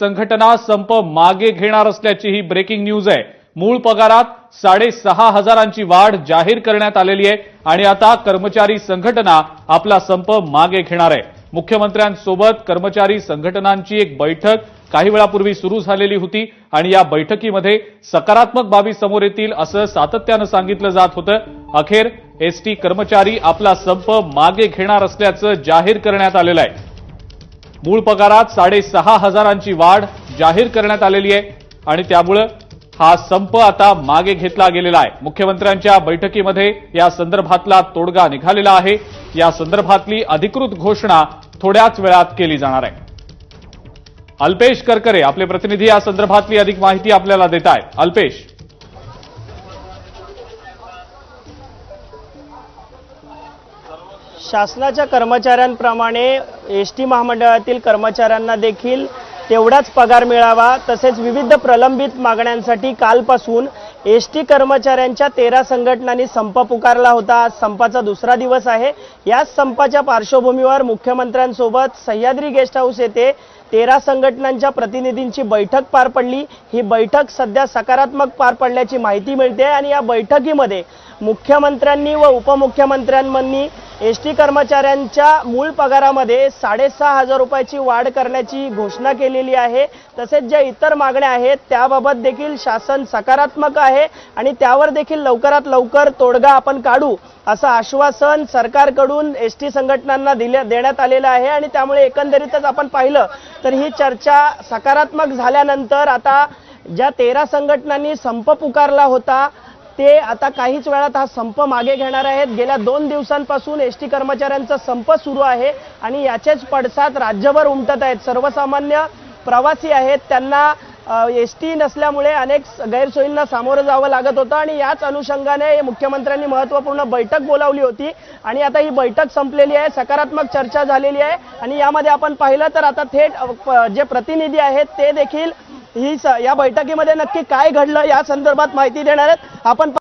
संघटना संप मागे घेणार असल्याची ही ब्रेकिंग न्यूज आहे. मूळ पगारात साडेसहा हजारांची वाढ जाहीर करण्यात आलेली आहे आणि आता कर्मचारी संघटना आपला संप मागे घेणार आहे. मुख्यमंत्र्यांसोबत कर्मचारी संघटनांची एक बैठक काही वेळापूर्वी सुरू झालेली होती आणि या बैठकीमध्ये सकारात्मक बाबी समोर येतील असं सातत्यानं सांगितलं जात होतं. अखेर एसटी कर्मचारी आपला संप मागे घेणार असल्याचं जाहीर करण्यात आलेलं आहे. मूळ पगारात साडेसहा हजारांची वाढ जाहीर करण्यात आलेली आहे आणि त्यामुळं हा संप आता मागे घेतला गेलेला आहे. मुख्यमंत्र्यांच्या बैठकीमध्ये या संदर्भातला तोडगा निघालेला आहे. या संदर्भातली अधिकृत घोषणा थोड्याच वेळात केली जाणार आहे. अल्पेश करकरे आपले प्रतिनिधी या संदर्भातली अधिक माहिती आपल्याला देत आहेत. अल्पेश. शासनाच्या कर्मचाऱ्यांप्रमाणे एस टी महामंडळातील कर्मचाऱ्यांना देखील तेवढाच पगार मिळावा तसेच विविध प्रलंबित मागण्यांसाठी कालपासून एस टी कर्मचाऱ्यांच्या तेरा संघटनांनी संप पुकारला होता. आज संपाचा दुसरा दिवस आहे. याच संपाच्या पार्श्वभूमीवर मुख्यमंत्र्यांसोबत सह्याद्री गेस्ट हाऊस येथे तेरा संघटनांच्या प्रतिनिधींची बैठक पार पडली. ही बैठक सध्या सकारात्मक पार पडल्याची माहिती मिळते आणि या बैठकीमध्ये मुख्यमंत्र्यांनी व उपमुख्यमंत्र्यांनी एस टी कर्मचाऱ्यांच्या मूळ पगारामध्ये साडेसहा हजार रुपयाची वाढ करण्याची घोषणा केलेली आहे. तसेच ज्या इतर मागण्या आहेत त्याबाबत देखील शासन सकारात्मक आहे आणि त्यावर देखील लवकरात लवकर तोडगा आपण काढू असं आश्वासन सरकारकडून एस टी संघटनांना दिल्या देण्यात आलेलं आहे. आणि त्यामुळे एकंदरीतच आपण पाहिलं तर ही चर्चा सकारात्मक झाल्यानंतर आता ज्या तेरा संघटनांनी संप पुकारला होता ते आता काहीच वेळात हा संप मागे घेणार आहेत. गेल्या दोन दिवसांपासून एस टी कर्मचाऱ्यांचा संप सुरू आहे आणि याचेच पडसाद राज्यभर उमटत आहेत. सर्वसामान्य प्रवासी आहेत. त्यांना एस टी नसल्यामुळे अनेक गैरसोयींना सामोरं जावं लागत होतं आणि याच अनुषंगाने मुख्यमंत्र्यांनी महत्त्वपूर्ण बैठक बोलावली होती आणि आता ही बैठक संपलेली आहे. सकारात्मक चर्चा झालेली आहे आणि यामध्ये आपण पाहिलं तर आता थेट जे प्रतिनिधी आहेत ते देखील ही या बैठकीमध्ये नक्की काय घडलं या संदर्भात माहिती देणार आहेत. आपण